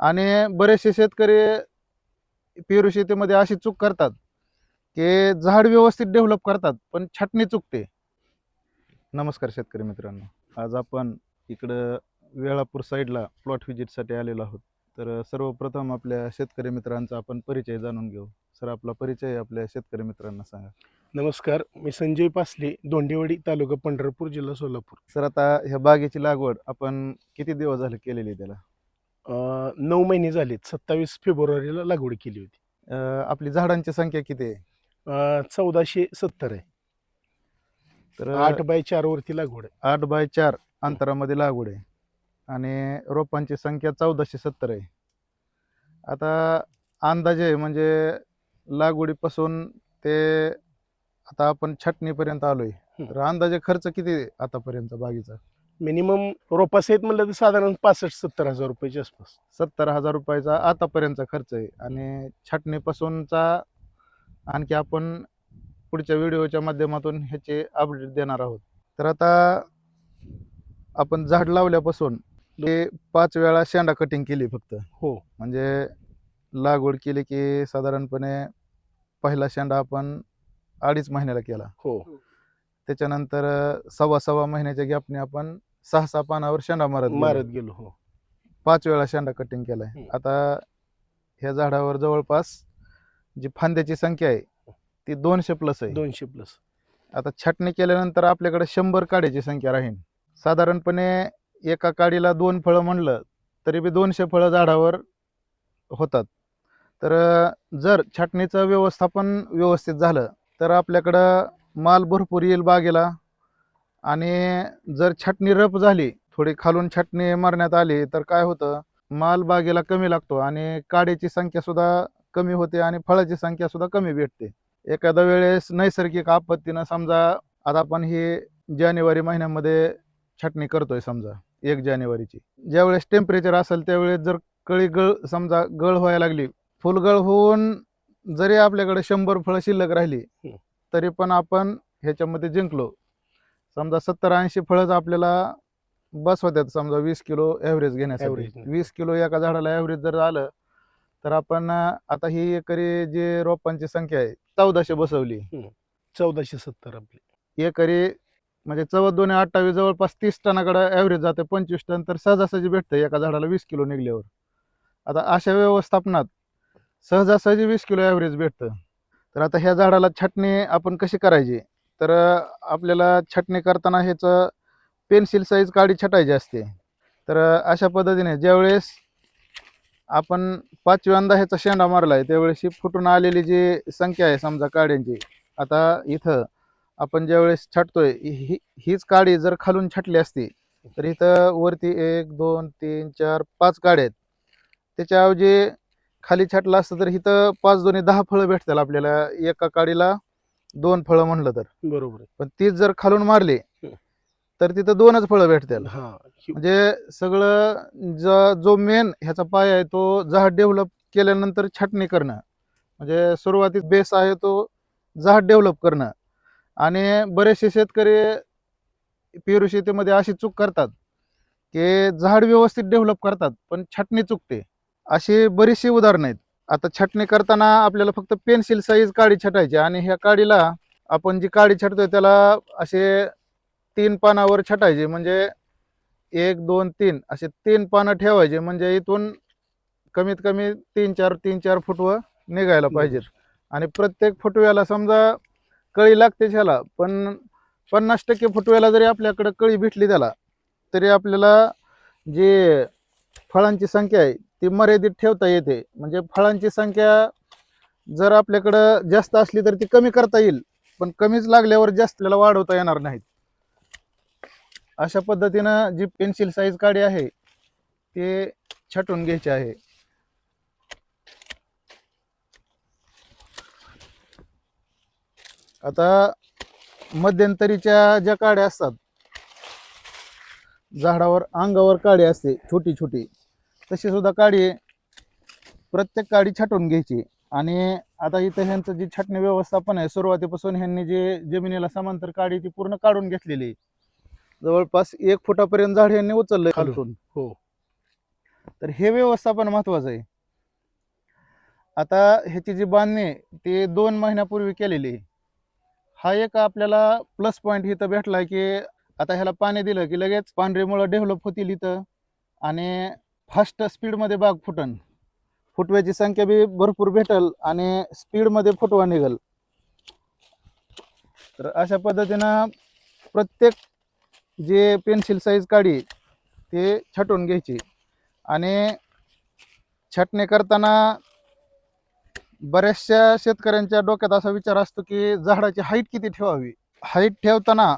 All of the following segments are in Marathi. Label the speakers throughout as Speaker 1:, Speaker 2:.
Speaker 1: आणि बरेचसे शेतकरी पेरू शेतीमध्ये अशी चूक करतात की झाड व्यवस्थित डेव्हलप करतात पण छाटणी चुकते. नमस्कार शेतकरी मित्रांनो. आज आपण इकडं वेळापूर साईडला प्लॉट व्हिजिटसाठी आलेलो आहोत. तर सर्वप्रथम आपल्या शेतकरी मित्रांचा आपण परिचय जाणून घेऊ. सर आपला परिचय आपल्या शेतकरी मित्रांना सांगा.
Speaker 2: नमस्कार मी संजय पासले दोंडेवाडी तालुका पंढरपूर जिल्हा सोलापूर.
Speaker 1: सर आता ह्या बागेची लागवड आपण किती दिवस झाले केलेली त्याला?
Speaker 2: नऊ महिने झालेत. सत्तावीस फेब्रुवारीला लागवड केली होती.
Speaker 1: अं, आपली झाडांची संख्या किती आहे?
Speaker 2: अं, चौदाशे सत्तर आहे.
Speaker 1: तर
Speaker 2: आठ बाय चार वरती लागवड आहे.
Speaker 1: आठ बाय चार अंतरामध्ये लागवड आहे. आणि रोपांची संख्या चौदाशे सत्तर आहे. आता अंदाजे म्हणजे लागवडीपासून ते आता आपण छाटणीपर्यंत आलोय.
Speaker 2: हं.
Speaker 1: तर अंदाजे खर्च किती आहे आतापर्यंत बागीचा?
Speaker 2: मिनिमम रोपासहित म्हणलं तर साधारण पासष्ट सत्तर हजार रुपयाच्या आसपास.
Speaker 1: सत्तर हजार रुपयाचा आतापर्यंतचा खर्च आहे. आणि छाटणीपासूनचा आणखी आपण पुढच्या व्हिडिओच्या माध्यमातून ह्याचे अपडेट देणार आहोत. तर आता आपण झाड लावल्यापासून ते पाच वेळा शेंडा कटिंग केली फक्त.
Speaker 2: हो.
Speaker 1: म्हणजे लागवड केली की साधारणपणे पहिला शेंडा आपण अडीच महिन्याला केला.
Speaker 2: हो.
Speaker 1: त्याच्यानंतर सव्वा सव्वा महिन्याच्या गॅपने आपण सहा सहा पानावर शेंडा मारत गेलो.
Speaker 2: मारत गेलो हो.
Speaker 1: पाच वेळा शेंडा कटिंग केलाय.
Speaker 2: हम्म.
Speaker 1: आता ह्या झाडावर जवळपास जी फांद्याची संख्या आहे ती दोनशे प्लस आहे.
Speaker 2: दोनशे प्लस
Speaker 1: आता छाटणी केल्यानंतर आपल्याकडे शंभर काडीची संख्या राहील साधारणपणे एका काडीला दोन फळं म्हणलं तरी बी दोनशे फळं झाडावर होतात. तर अं, जर छाटणीचं व्यवस्थापन व्यवस्थित झालं तर आपल्याकडं माल भरपूर येईल बागेला. आणि जर छाटणी रप झाली थोडी खालून छाटणी मारण्यात आली तर काय होतं? माल बागेला कमी लागतो आणि काडीची संख्या सुद्धा कमी होते आणि फळाची संख्या सुद्धा कमी भेटते. एखाद्या वेळेस नैसर्गिक आपत्तीनं समजा आता आपण ही जानेवारी महिन्यामध्ये छाटणी करतोय समजा एक जानेवारीची. ज्यावेळेस टेम्परेचर असेल त्यावेळेस जर कळी गळ समजा गळ व्हायला लागली फुलगळ होऊन जरी आपल्याकडे शंभर फळं शिल्लक राहिली. तरी पण आपण ह्याच्यामध्ये जिंकलो. समजा सत्तर ऐंशी फळंच आपल्याला बस होत्यात समजा वीस किलो ॲव्हरेज घेण्यासाठी. वीस किलो एका झाडाला ॲव्हरेज जर आलं तर आपण आता ही एकरी जी रोपांची संख्या आहे चौदाशे बसवली.
Speaker 2: चौदाशे सत्तर आपले.
Speaker 1: एकरी म्हणजे चौदा दोन अठ्ठावीस जवळपास तीस टनाकडे ॲव्हरेज जाते पंचवीस टन तर सहजासहजी भेटतं एका झाडाला वीस किलो निघल्यावर. आता अशा व्यवस्थापनात सहजासहजी वीस किलो ॲव्हरेज भेटतं. तर आता ह्या झाडाला छाटणी आपण कशी करायची? तर आपल्याला छाटणी करताना ह्याचं पेन्सिल साईज काडी छटायची असते. तर अशा पद्धतीने ज्यावेळेस आपण पाचव्यांदा ह्याचा शेंडा मारला आहे त्यावेळेस ही फुटून आलेली जी संख्या आहे समजा काड्यांची आता इथं आपण ज्यावेळेस छाटतोय ही हीच काडी जर खालून छाटली असती तर इथं वरती एक दोन तीन चार पाच काड्या आहेत. त्याच्याऐवजी खाली छाटलं असतं तर इथं पाच दोन्ही दहा फळं भेटतील आपल्याला एका काडीला. दोन फळं म्हणलं तर.
Speaker 2: बरोबर आहे.
Speaker 1: पण तीच जर खालून मारली. तर तिथं दोनच फळं भेटतील.
Speaker 2: हा हि-
Speaker 1: म्हणजे सगळं ज जो मेन ह्याचा पाय आहे तो झाड डेव्हलप केल्यानंतर छाटणी करणं. म्हणजे सुरुवातीत बेस आहे तो झाड डेव्हलप करणं. आणि बरेचसे शेतकरी पेरू शेतीमध्ये अशी चूक करतात की झाड व्यवस्थित डेव्हलप करतात पण छाटणी चुकते. अशी बरीचशी उदाहरणं आहेत. आता छाटणी करताना आपल्याला फक्त पेन्सिल साईज काडी छटायची आणि ह्या काडीला आपण जी काडी छाटतोय त्याला असे तीन पानावर छटायचे. म्हणजे एक दोन तीन असे तीन पानं ठेवायचे. म्हणजे इथून कमीत कमी तीन चार तीन चार फुटवं निघायला पाहिजेत. आणि प्रत्येक फुटव्याला समजा कळी लागते ह्याला पण पन्नास टक्के फुटव्याला जरी आपल्याकडे कळी भेटली त्याला तरी आपल्याला जे फळांची संख्या आहे ती मर्यादित ठेवता येते. म्हणजे फळांची संख्या जर आपल्याकडं जास्त असली तर ती कमी करता येईल. पण कमीच लागल्यावर जास्त आपल्याला वाढवता येणार नाहीत. अशा पद्धतीनं जी पेन्सिल साईज काडी आहे ते छटून घ्यायची आहे. आता मध्यंतरीच्या ज्या काड्या असतात झाडावर अंगावर काडी असते छोटी छोटी तशी सुद्धा काडी प्रत्येक काडी छाटून घ्यायची आणि आता इथं ह्यांचं जी छाटणी व्यवस्थापन आहे सुरुवातीपासून ह्यांनी जे जमिनीला समांतर काडी ती पूर्ण काढून घेतलेली. जवळपास एक फुटापर्यंत झाड ह्यांनी उचललंय
Speaker 2: खालून. हो
Speaker 1: तर हे व्यवस्थापन महत्वाचं आहे आता ह्याची जी बांधणी ती दोन महिन्यापूर्वी केलेली. हा एक आपल्याला प्लस पॉईंट इथं भेटला की आता ह्याला पाणी दिलं की लगेच पांढरी मुळं डेव्हलप होतील इथं आणि फास्ट स्पीडमध्ये बाग फुटन. फुटव्याची संख्या बी भरपूर भेटल आणि स्पीडमध्ये फुटवा निघल. तर अशा पद्धतीनं प्रत्येक जे पेन्सिल साईज काढी ते छाटून घ्यायची. आणि छाटणी करताना बऱ्याचशा शेतकऱ्यांच्या डोक्यात असा विचार असतो की झाडाची हाईट किती ठेवावी? हाईट ठेवताना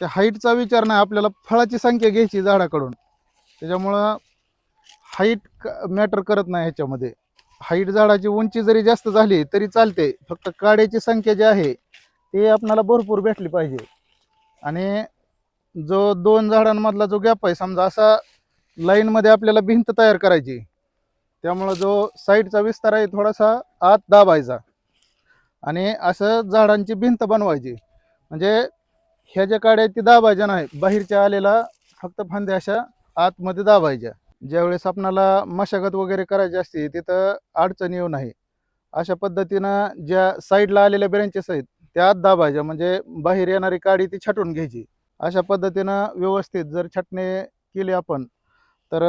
Speaker 1: त्या हाईटचा विचार नाही आपल्याला फळाची संख्या घ्यायची झाडाकडून. त्याच्यामुळं हाईट मॅटर करत नाही ह्याच्यामध्ये. हाईट झाडाची उंची जरी जास्त झाली तरी चालते. फक्त काड्याची संख्या जी आहे ती आपणाला भरपूर भेटली पाहिजे. आणि जो दोन झाडांमधला जो गॅप आहे समजा असा लाईनमध्ये आपल्याला भिंत तयार करायची त्यामुळं जो साईडचा विस्तार आहे थोडासा आत दाबायचा. आणि असं झाडांची भिंत बनवायची. म्हणजे ह्या ज्या काड्या आहेत ती दाबायच्या नाही. बाहेरच्या आलेला फक्त फांद्या अशा आतमध्ये दाबायच्या. ज्यावेळेस आपणाला मशागत वगैरे करायची असते तिथं अडचण येऊ नये. अशा पद्धतीनं ज्या साईडला आलेल्या ब्रँचेस आहेत त्या आत दाबायच्या म्हणजे बाहेर येणारी काडी ती छाटून घ्यायची. अशा पद्धतीनं व्यवस्थित जर छाटणी केली आपण तर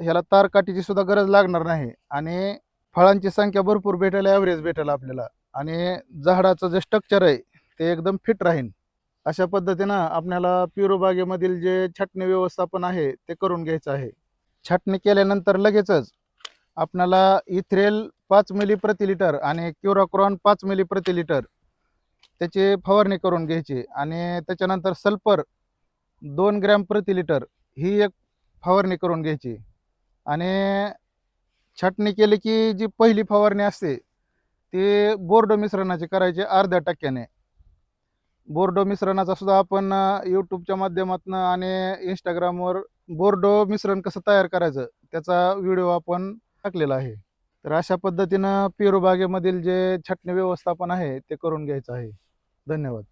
Speaker 1: ह्याला तारकाठीची सुद्धा गरज लागणार नाही आणि फळांची संख्या भरपूर भेटेल ॲव्हरेज भेटेल आपल्याला. आणि झाडाचं जे स्ट्रक्चर आहे ते एकदम फिट राहील अशा पद्धतीनं आपल्याला प्युरो बागेमधील जे छाटणी व्यवस्थापन आहे ते करून घ्यायचं आहे. छाटणी केल्यानंतर लगेचच आपणाला इथ्रेल पाच मिली प्रति लिटर आणि क्युराक्रॉन पाच मिली प्रति लिटर त्याची फवारणी करून घ्यायची आणि त्याच्यानंतर सल्फर दोन ग्रॅम प्रति लिटर ही एक फवारणी करून घ्यायची. आणि छाटणी केली की जी पहिली फवारणी असते ती बोर्डो मिश्रणाची करायची अर्ध्या टक्क्याने. बोर्डो मिश्रणाचा सुद्धा आपण यूट्यूबच्या माध्यमातून आणि इंस्टाग्रामवर बोर्डो मिश्रण कसं तयार करायचं त्याचा व्हिडिओ आपण टाकलेला आहे. तर अशा पद्धतीनं पेरू बागेमधील जे छाटणी व्यवस्थापन आहे ते करून घ्यायचं आहे. धन्यवाद.